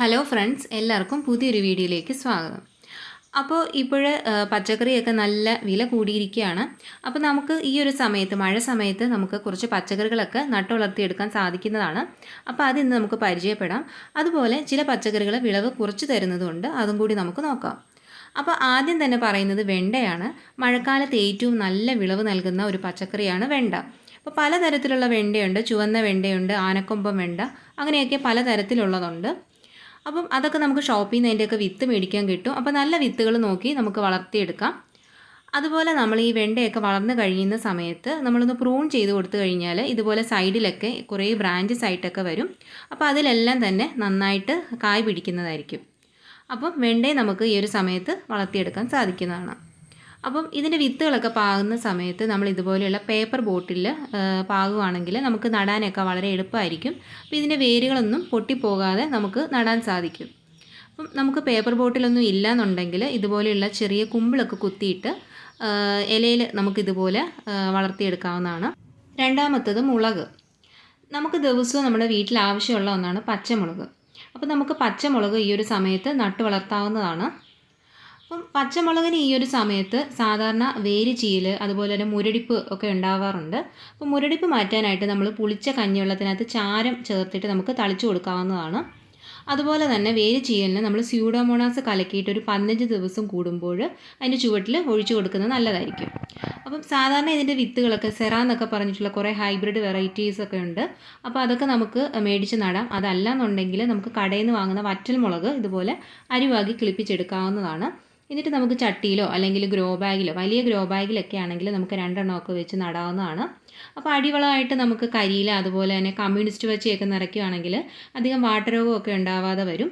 Hello friends എല്ലാവർക്കും പുതിയൊരു വീഡിയോയിലേക്ക് സ്വാഗതം. അപ്പോൾ ഇപ്പോൾ പച്ചക്കറിയൊക്കെ നല്ല വില കൂടിയിരിക്കുകയാണ്. അപ്പോൾ നമുക്ക് ഈ ഒരു സമയത്ത് മഴ സമയത്ത് നമുക്ക് കുറച്ച് പച്ചക്കറികളൊക്കെ നട്ടു വളർത്തിയെടുക്കാൻ സാധിക്കുന്നതാണ്. അപ്പോൾ അത് ഇന്ന് നമുക്ക് പരിചയപ്പെടാം. അതുപോലെ ചില പച്ചക്കറികൾ വിളവ് കുറച്ച് തരുന്നതുകൊണ്ട് അതും കൂടി നമുക്ക് നോക്കാം. അപ്പോൾ ആദ്യം തന്നെ പറയുന്നത് വെണ്ടയാണ്. മഴക്കാലത്ത് ഏറ്റവും നല്ല വിളവ് നൽകുന്ന ഒരു പച്ചക്കറിയാണ് വെണ്ട. അപ്പോൾ പലതരത്തിലുള്ള വെണ്ടയുണ്ട്. ചുവന്ന വെണ്ടയുണ്ട് ആനക്കൊമ്പം വെണ്ട അങ്ങനെയൊക്കെ പലതരത്തിലുള്ളതുണ്ട്. അപ്പം അതൊക്കെ നമുക്ക് ഷോപ്പിൽ നിന്ന് അതിന്റെയൊക്കെ വിത്ത് മേടിക്കാൻ കിട്ടും. അപ്പോൾ നല്ല വിത്തുകൾ നോക്കി നമുക്ക് വളർത്തിയെടുക്കാം. അതുപോലെ നമ്മൾ ഈ വെണ്ടയൊക്കെ വളർന്നു കഴിയുന്ന സമയത്ത് നമ്മളൊന്ന് പ്രൂൺ ചെയ്ത് കൊടുത്തു കഴിഞ്ഞാൽ ഇതുപോലെ സൈഡിലൊക്കെ കുറേ ബ്രാഞ്ചസ് ആയിട്ടൊക്കെ വരും. അപ്പോൾ അതിലെല്ലാം തന്നെ നന്നായിട്ട് കായ് പിടിക്കുന്നതായിരിക്കും. അപ്പം വെണ്ടയെ നമുക്ക് ഈ ഒരു സമയത്ത് വളർത്തിയെടുക്കാൻ സാധിക്കുന്നതാണ്. അപ്പം ഇതിന്റെ വിത്തുകളൊക്കെ പാകുന്ന സമയത്ത് നമ്മൾ ഇതുപോലെയുള്ള പേപ്പർ ബോട്ടിൽ പാകുവാണെങ്കിൽ നമുക്ക് നടാനൊക്കെ വളരെ എളുപ്പമായിരിക്കും. അപ്പോൾ ഇതിന്റെ വേരുകളൊന്നും പൊട്ടിപ്പോകാതെ നമുക്ക് നടാൻ സാധിക്കും. അപ്പം നമുക്ക് പേപ്പർ ബോട്ടിലൊന്നും ഇല്ലയെന്നുണ്ടെങ്കിൽ ഇതുപോലെയുള്ള ചെറിയ കുമ്പിളൊക്കെ കുത്തിയിട്ട് ഇലയിൽ നമുക്കിതുപോലെ വളർത്തിയെടുക്കാവുന്നതാണ്. രണ്ടാമത്തത് മുളക്. നമുക്ക് ദിവസവും നമ്മുടെ വീട്ടിൽ ആവശ്യമുള്ള ഒന്നാണ് പച്ചമുളക്. അപ്പോൾ നമുക്ക് പച്ചമുളക് ഈ ഒരു സമയത്ത് നട്ടു വളർത്താവുന്നതാണ് അപ്പം പച്ചമുളകിന് ഈ ഒരു സമയത്ത് സാധാരണ വേര് ചീൽ അതുപോലെ തന്നെ മുരടിപ്പ് ഒക്കെ ഉണ്ടാവാറുണ്ട്. അപ്പോൾ മുരടിപ്പ് മാറ്റാനായിട്ട് നമ്മൾ പുളിച്ച കഞ്ഞിവെള്ളത്തിനകത്ത് ചാരം ചേർത്തിട്ട് നമുക്ക് തളിച്ചു കൊടുക്കാവുന്നതാണ്. അതുപോലെ തന്നെ വേര് ചീയലിന് നമ്മൾ സ്യൂഡോമോണാസ് കലക്കിയിട്ട് ഒരു പതിനഞ്ച് ദിവസം കൂടുമ്പോൾ അതിന്റെ ചുവട്ടിൽ ഒഴിച്ചു കൊടുക്കുന്നത് നല്ലതായിരിക്കും. അപ്പം സാധാരണ ഇതിന്റെ വിത്തുകളൊക്കെ സെറ എന്നൊക്കെ പറഞ്ഞിട്ടുള്ള കുറേ ഹൈബ്രിഡ് വെറൈറ്റീസ് ഒക്കെ ഉണ്ട്. അപ്പോൾ അതൊക്കെ നമുക്ക് മേടിച്ച് നടാം. അതല്ല എന്നുണ്ടെങ്കിൽ നമുക്ക് കടയിൽ നിന്ന് വാങ്ങുന്ന വറ്റൽ മുളക് ഇതുപോലെ അരിവാകി കിളിപ്പിച്ചെടുക്കാവുന്നതാണ്. എന്നിട്ട് നമുക്ക് ചട്ടിയിലോ അല്ലെങ്കിൽ ഗ്രോ ബാഗിലോ വലിയ ഗ്രോ ബാഗിലൊക്കെ ആണെങ്കിൽ നമുക്ക് രണ്ടെണ്ണമൊക്കെ വെച്ച് നടാവുന്നതാണ്. അപ്പോൾ അടിവളമായിട്ട് നമുക്ക് കരിയില അതുപോലെ തന്നെ കമ്മ്യൂണിസ്റ്റ് വച്ചയൊക്കെ നിറയ്ക്കുകയാണെങ്കിൽ അധികം വാട്ടരോഗമൊക്കെ ഉണ്ടാവാതെ വരും.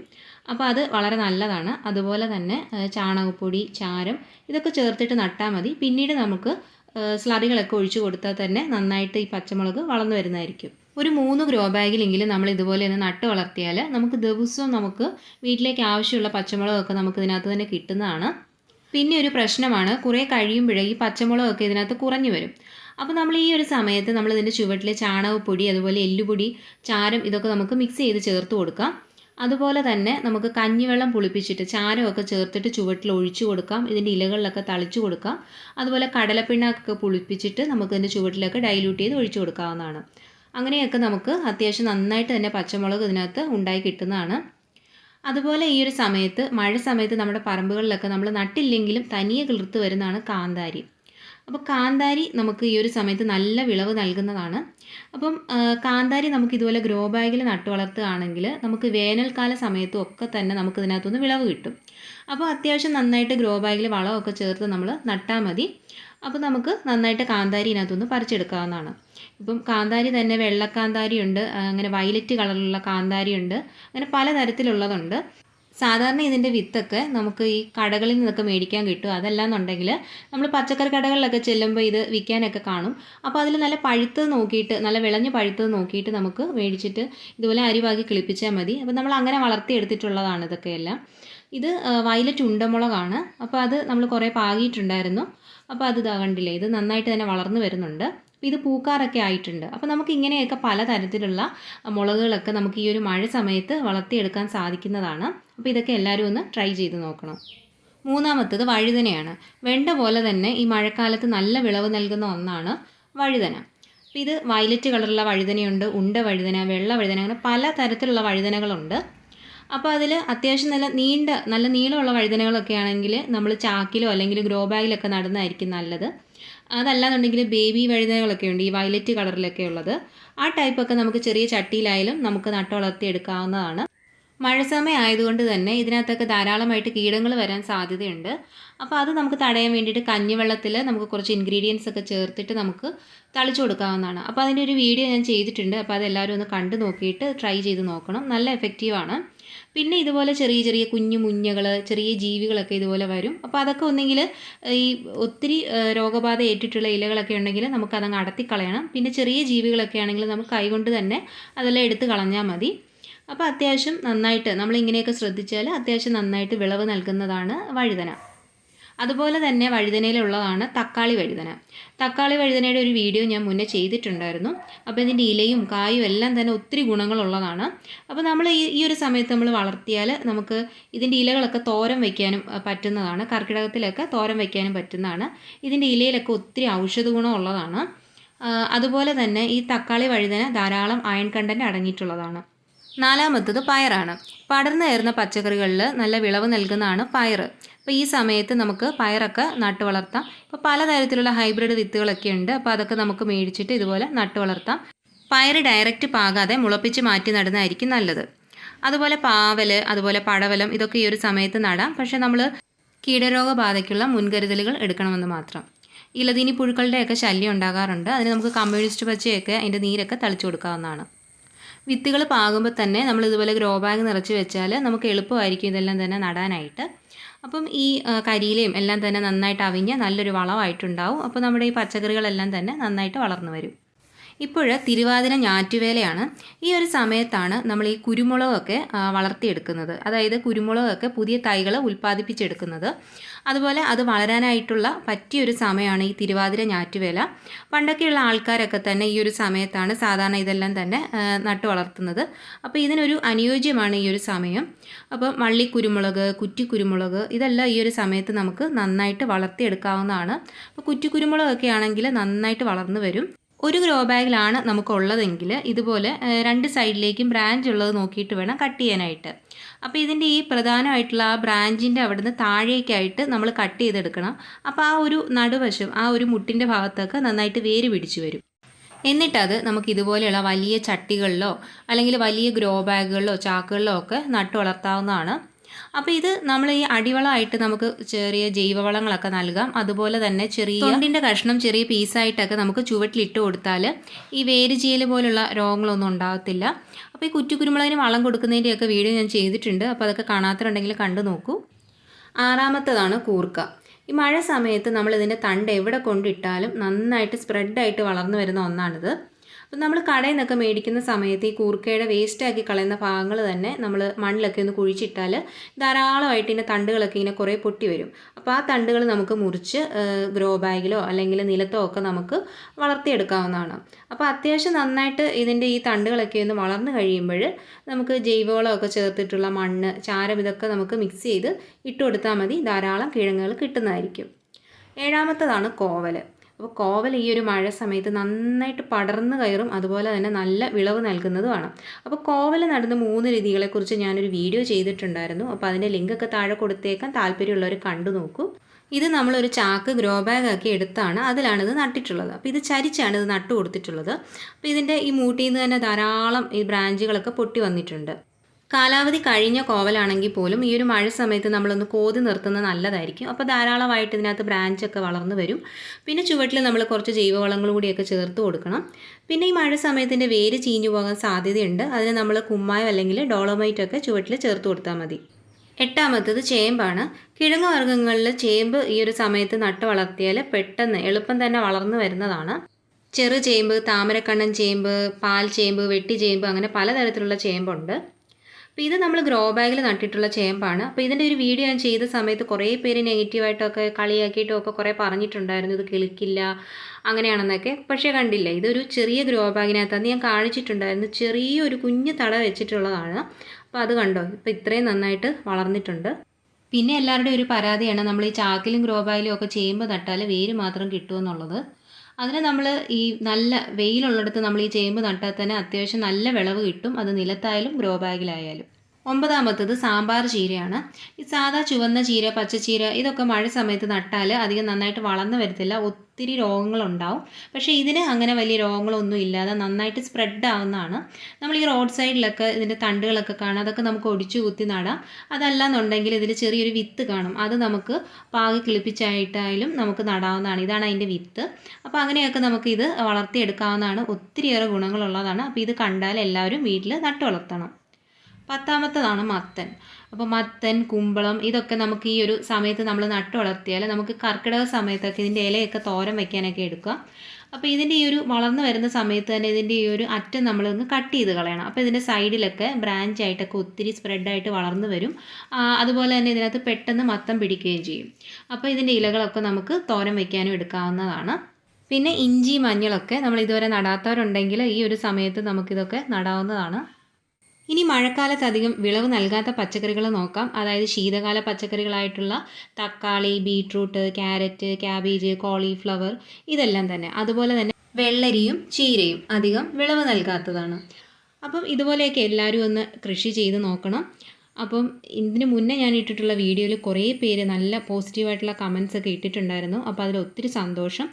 അപ്പോൾ അത് വളരെ നല്ലതാണ്. അതുപോലെ തന്നെ ചാണകപ്പൊടി ചാരം ഇതൊക്കെ ചേർത്തിട്ട് നട്ടാൽ മതി. പിന്നീട് നമുക്ക് സ്ലറികളൊക്കെ ഒഴിച്ചു കൊടുത്താൽ തന്നെ നന്നായിട്ട് ഈ പച്ചമുളക് വളർന്നു വരുന്നതായിരിക്കും. ഒരു മൂന്ന് ഗ്രോ ബാഗിലെങ്കിലും നമ്മൾ ഇതുപോലെ ഒന്ന് നട്ട് വളർത്തിയാൽ നമുക്ക് ദിവസവും നമുക്ക് വീട്ടിലേക്ക് ആവശ്യമുള്ള പച്ചമുളകൊക്കെ നമുക്ക് ഇതിനകത്ത് തന്നെ കിട്ടുന്നതാണ്. പിന്നെ ഒരു പ്രശ്നമാണ് കുറേ കഴിയുമ്പോഴേ ഈ പച്ചമുളകൊക്കെ ഇതിനകത്ത് കുറഞ്ഞു വരും. അപ്പോൾ നമ്മൾ ഈ ഒരു സമയത്ത് നമ്മൾ ഇതിന്റെ ചുവട്ടിലെ ചാണകപ്പൊടി അതുപോലെ എല്ലുപൊടി ചാരം ഇതൊക്കെ നമുക്ക് മിക്സ് ചെയ്ത് ചേർത്ത് കൊടുക്കാം. അതുപോലെ തന്നെ നമുക്ക് കഞ്ഞിവെള്ളം പുളിപ്പിച്ചിട്ട് ചാരമൊക്കെ ചേർത്തിട്ട് ചുവട്ടിൽ ഒഴിച്ചു കൊടുക്കാം ഇതിന്റെ ഇലകളിലൊക്കെ തളിച്ചു കൊടുക്കാം. അതുപോലെ കടലപ്പിണ്ണാക്കൊക്കെ പുളിപ്പിച്ചിട്ട് നമുക്ക് ഇതിന്റെ ചുവട്ടിലൊക്കെ ഡൈല്യൂട്ട് ചെയ്ത് ഒഴിച്ചു കൊടുക്കാവുന്നതാണ്. അങ്ങനെയൊക്കെ നമുക്ക് അത്യാവശ്യം നന്നായിട്ട് തന്നെ പച്ചമുളക് ഇതിനകത്ത് ഉണ്ടായി കിട്ടുന്നതാണ്. അതുപോലെ ഈ ഒരു സമയത്ത് മഴ സമയത്ത് നമ്മുടെ പറമ്പുകളിലൊക്കെ നമ്മൾ നട്ടില്ലെങ്കിലും തനിയെ കിളിർത്ത് വരുന്നതാണ് കാന്താരി. അപ്പോൾ കാന്താരി നമുക്ക് ഈ ഒരു സമയത്ത് നല്ല വിളവ് നൽകുന്നതാണ്. അപ്പം കാന്താരി നമുക്ക് ഇതുപോലെ ഗ്രോ ബാഗിൽ നട്ടു വളർത്തുകയാണെങ്കിൽ നമുക്ക് വേനൽക്കാല സമയത്തും ഒക്കെ തന്നെ നമുക്ക് ഇതിനകത്തുനിന്ന് വിളവ് കിട്ടും. അപ്പോൾ അത്യാവശ്യം നന്നായിട്ട് ഗ്രോ ബാഗിൽ വളമൊക്കെ ചേർത്ത് നമ്മൾ നട്ടാൽ മതി. അപ്പോൾ നമുക്ക് നന്നായിട്ട് കാന്താരി ഇതിനകത്തുനിന്ന് പറിച്ചെടുക്കാവുന്നതാണ്. ഇപ്പം കാന്താരി തന്നെ വെള്ളക്കാന്താരി ഉണ്ട് അങ്ങനെ വയലറ്റ് കളറിലുള്ള കാന്താരി ഉണ്ട് അങ്ങനെ പലതരത്തിലുള്ളതുണ്ട് സാധാരണ ഇതിന്റെ വിത്തൊക്കെ നമുക്ക് ഈ കടകളിൽ നിന്നൊക്കെ മേടിക്കാൻ കിട്ടും. അതല്ലാന്നുണ്ടെങ്കിൽ നമ്മൾ പച്ചക്കറി കടകളിലൊക്കെ ചെല്ലുമ്പോൾ ഇത് വിൽക്കാനൊക്കെ കാണും. അപ്പോൾ അതിൽ നല്ല പഴുത്തത് നോക്കിയിട്ട് നല്ല വിളഞ്ഞ് പഴുത്തത് നോക്കിയിട്ട് നമുക്ക് മേടിച്ചിട്ട് ഇതുപോലെ അരിവാക്കി കിളിപ്പിച്ചാൽ മതി. അപ്പോൾ നമ്മൾ അങ്ങനെ വളർത്തിയെടുത്തിട്ടുള്ളതാണ് ഇതൊക്കെയെല്ലാം. ഇത് വയലറ്റ് ഉണ്ടമുളകാണ്. അപ്പോൾ അത് നമ്മൾ കുറേ പാകിയിട്ടുണ്ടായിരുന്നു. അപ്പോൾ അത് കണ്ടില്ലേ ഇത് നന്നായിട്ട് തന്നെ വളർന്നു വരുന്നുണ്ട്. ഇത് പൂക്കാറൊക്കെ ആയിട്ടുണ്ട്. അപ്പോൾ നമുക്ക് ഇങ്ങനെയൊക്കെ പലതരത്തിലുള്ള മുളകുകളൊക്കെ നമുക്ക് ഈ ഒരു മഴ സമയത്ത് വളർത്തിയെടുക്കാൻ സാധിക്കുന്നതാണ്. അപ്പോൾ ഇതൊക്കെ എല്ലാവരും ഒന്ന് ട്രൈ ചെയ്ത് നോക്കണം. മൂന്നാമത്തത് വഴുതനയാണ്. വെണ്ട പോലെ തന്നെ ഈ മഴക്കാലത്ത് നല്ല വിളവ് നൽകുന്ന ഒന്നാണ് വഴുതന. അപ്പോൾ ഇത് വയലറ്റ് കളറുള്ള വഴുതനയുണ്ട് ഉണ്ട വഴുതന വെള്ള വഴുതന അങ്ങനെ പല തരത്തിലുള്ള വഴുതനകളുണ്ട്. അപ്പോൾ അതിൽ അത്യാവശ്യം നല്ല നീണ്ട നല്ല നീളമുള്ള വഴുതനകളൊക്കെ ആണെങ്കിൽ നമ്മൾ ചാക്കിലോ അല്ലെങ്കിൽ ഗ്രോ ബാഗിലൊക്കെ നടുന്നതായിരിക്കും നല്ലത്. അതല്ലാന്നുണ്ടെങ്കിൽ ബേബി വഴുതനകളൊക്കെ ഉണ്ട് ഈ വയലറ്റ് കളറിലൊക്കെ ഉള്ളത്. ആ ടൈപ്പൊക്കെ നമുക്ക് ചെറിയ ചട്ടിയിലായാലും നമുക്ക് നട്ടുവളർത്തിയെടുക്കാവുന്നതാണ് മഴ സമയം ആയതുകൊണ്ട് തന്നെ ഇതിനകത്തൊക്കെ ധാരാളമായിട്ട് കീടങ്ങൾ വരാൻ സാധ്യതയുണ്ട്. അപ്പോൾ അത് നമുക്ക് തടയാൻ വേണ്ടിയിട്ട് കഞ്ഞിവെള്ളത്തിൽ നമുക്ക് കുറച്ച് ഇൻഗ്രീഡിയൻസ് ഒക്കെ ചേർത്തിട്ട് നമുക്ക് തളിച്ചു കൊടുക്കാവുന്നതാണ്. അപ്പോൾ അതിന്റെ ഒരു വീഡിയോ ഞാൻ ചെയ്തിട്ടുണ്ട്. അപ്പോൾ അതെല്ലാവരും ഒന്ന് കണ്ടു നോക്കിയിട്ട് ട്രൈ ചെയ്ത് നോക്കണം. നല്ല എഫക്റ്റീവാണ് പിന്നെ ഇതുപോലെ ചെറിയ ചെറിയ കുഞ്ഞു മുഞ്ഞകൾ ചെറിയ ജീവികളൊക്കെ ഇതുപോലെ വരും. അപ്പോൾ അതൊക്കെ ഒന്നെങ്കിൽ ഈ ഒത്തിരി രോഗബാധ ഏറ്റിട്ടുള്ള ഇലകളൊക്കെ ഉണ്ടെങ്കിൽ നമുക്കതങ്ങ് അടത്തിക്കളയണം. പിന്നെ ചെറിയ ജീവികളൊക്കെ ആണെങ്കിൽ നമുക്ക് കൈകൊണ്ട് തന്നെ അതെല്ലാം എടുത്ത് കളഞ്ഞാൽ മതി. അപ്പോൾ അത്യാവശ്യം നന്നായിട്ട് നമ്മൾ ഇങ്ങനെയൊക്കെ ശ്രദ്ധിച്ചാൽ അത്യാവശ്യം നന്നായിട്ട് വിളവ് നൽകുന്നതാണ് വഴുതന. അതുപോലെ തന്നെ വഴുതനയിലുള്ളതാണ് തക്കാളി വഴുതന. തക്കാളി വഴുതനയുടെ ഒരു വീഡിയോ ഞാൻ മുന്നേ ചെയ്തിട്ടുണ്ടായിരുന്നു. അപ്പോൾ ഇതിന്റെ ഇലയും കായും എല്ലാം തന്നെ ഒത്തിരി ഗുണങ്ങളുള്ളതാണ്. അപ്പോൾ നമ്മൾ ഈ ഈ ഒരു സമയത്ത് നമ്മൾ വളർത്തിയാൽ നമുക്ക് ഇതിന്റെ ഇലകളൊക്കെ തോരം വയ്ക്കാനും പറ്റുന്നതാണ്. കർക്കിടകത്തിലൊക്കെ തോരം വയ്ക്കാനും പറ്റുന്നതാണ്. ഇതിന്റെ ഇലയിലൊക്കെ ഒത്തിരി ഔഷധ ഗുണമുള്ളതാണ്. അതുപോലെ തന്നെ ഈ തക്കാളി വഴുതന ധാരാളം അയൺ കണ്ടന്റ് അടങ്ങിയിട്ടുള്ളതാണ്. നാലാമത്തത് പയറാണ്. പടർന്നു കയറുന്ന പച്ചക്കറികളിൽ നല്ല വിളവ് നൽകുന്നതാണ് പയർ അപ്പോൾ ഈ സമയത്ത് നമുക്ക് പയറൊക്കെ നട്ടു വളർത്താം. ഇപ്പോൾ പലതരത്തിലുള്ള ഹൈബ്രിഡ് വിത്തുകളൊക്കെ ഉണ്ട്. അപ്പോൾ അതൊക്കെ നമുക്ക് മേടിച്ചിട്ട് ഇതുപോലെ നട്ടു വളർത്താം. പയർ ഡയറക്റ്റ് പാകാതെ മുളപ്പിച്ച് മാറ്റി നടുന്നതായിരിക്കും നല്ലത്. അതുപോലെ പാവൽ അതുപോലെ പടവലം ഇതൊക്കെ ഈ ഒരു സമയത്ത് നടാം. പക്ഷേ നമ്മൾ കീടരോഗബാധയ്ക്കുള്ള മുൻകരുതലുകൾ എടുക്കണമെന്ന് മാത്രം. ഇലതീനി പുഴുക്കളുടെയൊക്കെ ശല്യം ഉണ്ടാകാറുണ്ട്. അതിന് നമുക്ക് കമ്മ്യൂണിസ്റ്റ് പച്ചയൊക്കെ അതിന്റെ നീരൊക്കെ തളിച്ചു കൊടുക്കാവുന്നതാണ്. വിത്തുകൾ പാകുമ്പോൾ തന്നെ നമ്മൾ ഇതുപോലെ ഗ്രോ ബാഗ് നിറച്ച് വെച്ചാൽ നമുക്ക് എളുപ്പമായിരിക്കും ഇതെല്ലാം തന്നെ നടാനായിട്ട്. അപ്പം ഈ കരിയിലയും എല്ലാം തന്നെ നന്നായിട്ട് അവിഞ്ഞ് നല്ലൊരു വളമായിട്ടുണ്ടാവും. അപ്പോൾ നമ്മുടെ ഈ പച്ചക്കറികളെല്ലാം തന്നെ നന്നായിട്ട് വളർന്നു വരും. ഇപ്പോൾ തിരുവാതിര ഞാറ്റുവേലയാണ്. ഈ ഒരു സമയത്താണ് നമ്മൾ ഈ കുരുമുളകൊക്കെ വളർത്തിയെടുക്കുന്നത്. അതായത് കുരുമുളകൊക്കെ പുതിയ തൈകൾ ഉൽപ്പാദിപ്പിച്ചെടുക്കുന്നത്. അതുപോലെ അത് വളരാനായിട്ടുള്ള പറ്റിയൊരു സമയമാണ് ഈ തിരുവാതിര ഞാറ്റുവേല. പണ്ടൊക്കെയുള്ള ആൾക്കാരൊക്കെ തന്നെ ഈ ഒരു സമയത്താണ് സാധാരണ ഇതെല്ലാം തന്നെ നട്ടു വളർത്തുന്നത്. അപ്പോൾ ഇതിനൊരു അനുയോജ്യമാണ് ഈ ഒരു സമയം. അപ്പോൾ വള്ളിക്കുരുമുളക് കുറ്റിക്കുരുമുളക് ഇതെല്ലാം ഈ ഒരു സമയത്ത് നമുക്ക് നന്നായിട്ട് വളർത്തിയെടുക്കാവുന്നതാണ്. അപ്പോൾ കുറ്റിക്കുരുമുളകൊക്കെ ആണെങ്കിൽ നന്നായിട്ട് വളർന്നു വരും. ഒരു ഗ്രോ ബാഗിലാണ് നമുക്കുള്ളതെങ്കിൽ ഇതുപോലെ രണ്ട് സൈഡിലേക്കും ബ്രാഞ്ച് ഉള്ളത് നോക്കിയിട്ട് വേണം കട്ട് ചെയ്യാനായിട്ട്. അപ്പോൾ ഇതിന്റെ ഈ പ്രധാനമായിട്ടുള്ള ആ ബ്രാഞ്ചിന്റെ അവിടുന്ന് താഴേക്കായിട്ട് നമ്മൾ കട്ട് ചെയ്തെടുക്കണം. അപ്പോൾ ആ ഒരു നടുവശം ആ ഒരു മുട്ടിന്റെ ഭാഗത്തൊക്കെ നന്നായിട്ട് വേര് പിടിച്ചു വരും. എന്നിട്ടത് നമുക്ക് ഇതുപോലെയുള്ള വലിയ ചട്ടികളിലോ അല്ലെങ്കിൽ വലിയ ഗ്രോ ബാഗുകളിലോ ചാക്കുകളിലോ ഒക്കെ നട്ടു വളർത്താവുന്നതാണ്. അപ്പോൾ ഇത് നമ്മൾ ഈ അടിവളമായിട്ട് നമുക്ക് ചെറിയ ജൈവവളങ്ങളൊക്കെ നൽകാം. അതുപോലെ തന്നെ ചെറിയ തൊണ്ടിന്റെ കഷ്ണം ചെറിയ പീസായിട്ടൊക്കെ നമുക്ക് ചുവട്ടിലിട്ട് കൊടുത്താൽ ഈ വേര് ചീയൽ പോലുള്ള രോഗങ്ങളൊന്നും ഉണ്ടാകത്തില്ല അപ്പോൾ ഈ കുറ്റിക്കുരുമുളകിന് വളം കൊടുക്കുന്നതിന്റെയൊക്കെ വീഡിയോ ഞാൻ ചെയ്തിട്ടുണ്ട്. അപ്പോൾ അതൊക്കെ കാണാത്തതുണ്ടെങ്കിൽ കണ്ടു നോക്കൂ. ആറാമത്തതാണ് കൂർക്ക. ഈ മഴ സമയത്ത് നമ്മൾ ഇതിന്റെ തണ്ട് എവിടെ കൊണ്ടിട്ടാലും നന്നായിട്ട് സ്പ്രെഡായിട്ട് വളർന്നു വരുന്ന ഒന്നാണിത്. അപ്പം നമ്മൾ കടയിൽ നിന്നൊക്കെ മേടിക്കുന്ന സമയത്ത് ഈ കൂർക്കയുടെ വേസ്റ്റാക്കി കളയുന്ന ഭാഗങ്ങൾ തന്നെ നമ്മൾ മണ്ണിലൊക്കെ ഒന്ന് കുഴിച്ചിട്ടാൽ ധാരാളമായിട്ട് ഇതിന്റെ തണ്ടുകളൊക്കെ ഇങ്ങനെ കുറേ പൊട്ടി വരും. അപ്പോൾ ആ തണ്ടുകൾ നമുക്ക് മുറിച്ച് ഗ്രോ ബാഗിലോ അല്ലെങ്കിൽ നിലത്തോ ഒക്കെ നമുക്ക് വളർത്തിയെടുക്കാവുന്നതാണ്. അപ്പോൾ അത്യാവശ്യം നന്നായിട്ട് ഇതിന്റെ ഈ തണ്ടുകളൊക്കെ ഒന്ന് വളർന്നു കഴിയുമ്പോൾ നമുക്ക് ജൈവവളമൊക്കെ ചേർത്തിട്ടുള്ള മണ്ണ് ചാരം ഇതൊക്കെ നമുക്ക് മിക്സ് ചെയ്ത് ഇട്ട് കൊടുത്താൽ മതി. ധാരാളം കിഴങ്ങുകൾ കിട്ടുന്നതായിരിക്കും. ഏഴാമത്തതാണ് കോവൽ അപ്പോൾ കോവൽ ഈ ഒരു മഴ സമയത്ത് നന്നായിട്ട് പടർന്നു കയറും അതുപോലെ തന്നെ നല്ല വിളവ് നൽകുന്നതുമാണ് അപ്പോൾ കോവൽ നടുന്ന മൂന്ന് രീതികളെക്കുറിച്ച് ഞാനൊരു വീഡിയോ ചെയ്തിട്ടുണ്ടായിരുന്നു. അപ്പോൾ അതിന്റെ ലിങ്കൊക്കെ താഴെ കൊടുത്തേക്കാൻ താല്പര്യമുള്ളവർ കണ്ടു നോക്കൂ. ഇത് നമ്മളൊരു ചാക്ക് ഗ്രോ ബാഗ് ആക്കി എടുത്താണ് അതിലാണ് ഇത് നട്ടിട്ടുള്ളത്. അപ്പോൾ ഇത് ചരിച്ചാണ് ഇത് നട്ടു കൊടുത്തിട്ടുള്ളത് അപ്പോൾ ഇതിന്റെ ഈ മൂട്ടിയിൽ നിന്ന് തന്നെ ധാരാളം ഈ ബ്രാഞ്ചുകളൊക്കെ പൊട്ടി വന്നിട്ടുണ്ട്. കാലാവധി കഴിഞ്ഞ കോവലാണെങ്കിൽ പോലും ഈ ഒരു മഴ സമയത്ത് നമ്മളൊന്ന് കോതി നിർത്തുന്നത് നല്ലതായിരിക്കും. അപ്പോൾ ധാരാളമായിട്ട് ഇതിനകത്ത് ബ്രാഞ്ചൊക്കെ വളർന്നു വരും. പിന്നെ ചുവട്ടിൽ നമ്മൾ കുറച്ച് ജൈവവളങ്ങൾ കൂടിയൊക്കെ ചേർത്ത് കൊടുക്കണം. പിന്നെ ഈ മഴ സമയത്തിന്റെ വേര് ചീഞ്ഞു പോകാൻ സാധ്യതയുണ്ട്. അതിന് നമ്മൾ കുമ്മായം അല്ലെങ്കിൽ ഡോളോമൈറ്റ് ഒക്കെ ചുവട്ടിൽ ചേർത്ത് കൊടുത്താൽ മതി. എട്ടാമത്തത് ചേമ്പാണ്. കിഴങ്ങ് വർഗങ്ങളിൽ ചേമ്പ് ഈ ഒരു സമയത്ത് നട്ട് വളർത്തിയാൽ പെട്ടെന്ന് എളുപ്പം തന്നെ വളർന്നു വരുന്നതാണ്. ചെറു ചേമ്പ് താമരക്കണ്ണൻ ചേമ്പ് പാൽ ചേമ്പ് വെട്ടി ചേമ്പ് അങ്ങനെ പലതരത്തിലുള്ള ചേമ്പുണ്ട്. അപ്പോൾ ഇത് നമ്മൾ ഗ്രോ ബാഗിൽ നട്ടിട്ടുള്ള ചേമ്പാണ്. അപ്പോൾ ഇതിന്റെ ഒരു വീഡിയോ ഞാൻ ചെയ്ത സമയത്ത് കുറേ പേര് നെഗറ്റീവായിട്ടൊക്കെ കളിയാക്കിയിട്ടും ഒക്കെ കുറേ പറഞ്ഞിട്ടുണ്ടായിരുന്നു ഇത് കിളിക്കില്ല അങ്ങനെയാണെന്നൊക്കെ. പക്ഷേ കണ്ടില്ല ഇതൊരു ചെറിയ ഗ്രോ ബാഗിനകത്ത് അന്ന് ഞാൻ കാണിച്ചിട്ടുണ്ടായിരുന്നു. ചെറിയൊരു കുഞ്ഞു തട വെച്ചിട്ടുള്ളതാണ്. അപ്പോൾ അത് കണ്ടോ ഇപ്പോൾ ഇത്രയും നന്നായിട്ട് വളർന്നിട്ടുണ്ട്. പിന്നെ എല്ലാവരുടെയും ഒരു പരാതിയാണ് നമ്മൾ ഈ ചാക്കിലും ഗ്രോ ബാഗിലും ഒക്കെ ചേമ്പ് നട്ടാൽ വേര് മാത്രം കിട്ടുമെന്നുള്ളത് അതിന് നമ്മൾ ഈ നല്ല വെയിലുള്ളിടത്ത് നമ്മൾ ഈ ചേമ്പ് നട്ടാൽ തന്നെ അത്യാവശ്യം നല്ല വിളവ് കിട്ടും. അത് നിലത്തായാലും ഗ്രോ ബാഗിലായാലും. ഒമ്പതാമത്തത് സാമ്പാർ ചീരയാണ്. ഈ സാധാ ചുവന്ന ചീര പച്ചച്ചീര ഇതൊക്കെ മഴ സമയത്ത് നട്ടാൽ അധികം നന്നായിട്ട് വളർന്നു വരത്തില്ല. ഒത്തിരി രോഗങ്ങളുണ്ടാവും. പക്ഷേ ഇതിന് അങ്ങനെ വലിയ രോഗങ്ങളൊന്നും ഇല്ലാതെ നന്നായിട്ട് സ്പ്രെഡ് ആവുന്നതാണ്. നമ്മൾ ഈ റോഡ് സൈഡിലൊക്കെ ഇതിന്റെ തണ്ടുകളൊക്കെ കാണാം. അതൊക്കെ നമുക്ക് ഒടിച്ചു കുത്തി നടാം. അതല്ലാന്നുണ്ടെങ്കിൽ ഇതിൽ ചെറിയൊരു വിത്ത് കാണും. അത് നമുക്ക് പാകി കിളിപ്പിച്ചായിട്ടായാലും നമുക്ക് നടാവുന്നതാണ്. ഇതാണ് അതിന്റെ വിത്ത്. അപ്പോൾ അങ്ങനെയൊക്കെ നമുക്ക് ഇത് വളർത്തിയെടുക്കാവുന്നതാണ്. ഒത്തിരിയേറെ ഗുണങ്ങളുള്ളതാണ്. അപ്പോൾ ഇത് കണ്ടാൽ എല്ലാവരും വീട്ടിൽ നട്ടു വളർത്തണം പത്താമത്തതാണ് മത്തൻ. അപ്പോൾ മത്തൻ കുമ്പളം ഇതൊക്കെ നമുക്ക് ഈ ഒരു സമയത്ത് നമ്മൾ നട്ടു വളർത്തിയാൽ നമുക്ക് കർക്കിടക സമയത്തൊക്കെ ഇതിന്റെ ഇലയൊക്കെ തോരൻ വെക്കാനൊക്കെ എടുക്കാം. അപ്പോൾ ഇതിന്റെ ഈ ഒരു വളർന്നു വരുന്ന സമയത്ത് തന്നെ ഇതിന്റെ ഈ ഒരു അറ്റം നമ്മൾ ഒന്ന് കട്ട് ചെയ്ത് കളയണം. അപ്പോൾ ഇതിന്റെ സൈഡിലൊക്കെ ബ്രാഞ്ച് ആയിട്ടൊക്കെ ഒത്തിരി സ്പ്രെഡായിട്ട് വളർന്നു വരും. അതുപോലെ തന്നെ ഇതിനകത്ത് പെട്ടെന്ന് മത്തം പിടിക്കുകയും ചെയ്യും. അപ്പോൾ ഇതിന്റെ ഇലകളൊക്കെ നമുക്ക് തോരൻ വയ്ക്കാനും എടുക്കാവുന്നതാണ്. പിന്നെ ഇഞ്ചി മഞ്ഞളൊക്കെ നമ്മൾ ഇതുവരെ നടാത്തവരുണ്ടെങ്കിൽ ഈ ഒരു സമയത്ത് നമുക്കിതൊക്കെ നടാവുന്നതാണ്. ഇനി മഴക്കാലത്ത് അധികം വിളവ് നൽകാത്ത പച്ചക്കറികൾ നോക്കാം. അതായത് ശീതകാല പച്ചക്കറികളായിട്ടുള്ള തക്കാളി ബീട്രൂട്ട് ക്യാരറ്റ് ക്യാബേജ് കോളിഫ്ലവർ ഇതെല്ലാം തന്നെ. അതുപോലെ തന്നെ വെള്ളരിയും ചീരയും അധികം വിളവ് നൽകാത്തതാണ്. അപ്പം ഇതുപോലെയൊക്കെ എല്ലാവരും ഒന്ന് കൃഷി ചെയ്ത് നോക്കണം. അപ്പം ഇതിന് മുന്നേ ഞാൻ ഇട്ടിട്ടുള്ള വീഡിയോയിൽ കുറേ പേര് നല്ല പോസിറ്റീവായിട്ടുള്ള കമൻസ് ഒക്കെ ഇട്ടിട്ടുണ്ടായിരുന്നു. അപ്പോൾ അതിൽ ഒത്തിരി സന്തോഷം.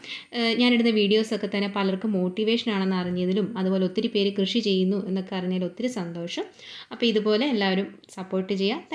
ഞാനിടുന്ന വീഡിയോസൊക്കെ തന്നെ പലർക്കും മോട്ടിവേഷൻ ആണെന്ന് അറിഞ്ഞതിലും അതുപോലെ ഒത്തിരി പേര് കൃഷി ചെയ്യുന്നു എന്നൊക്കെ അറിഞ്ഞതിൽ ഒത്തിരി സന്തോഷം. അപ്പോൾ ഇതുപോലെ എല്ലാവരും സപ്പോർട്ട് ചെയ്യുക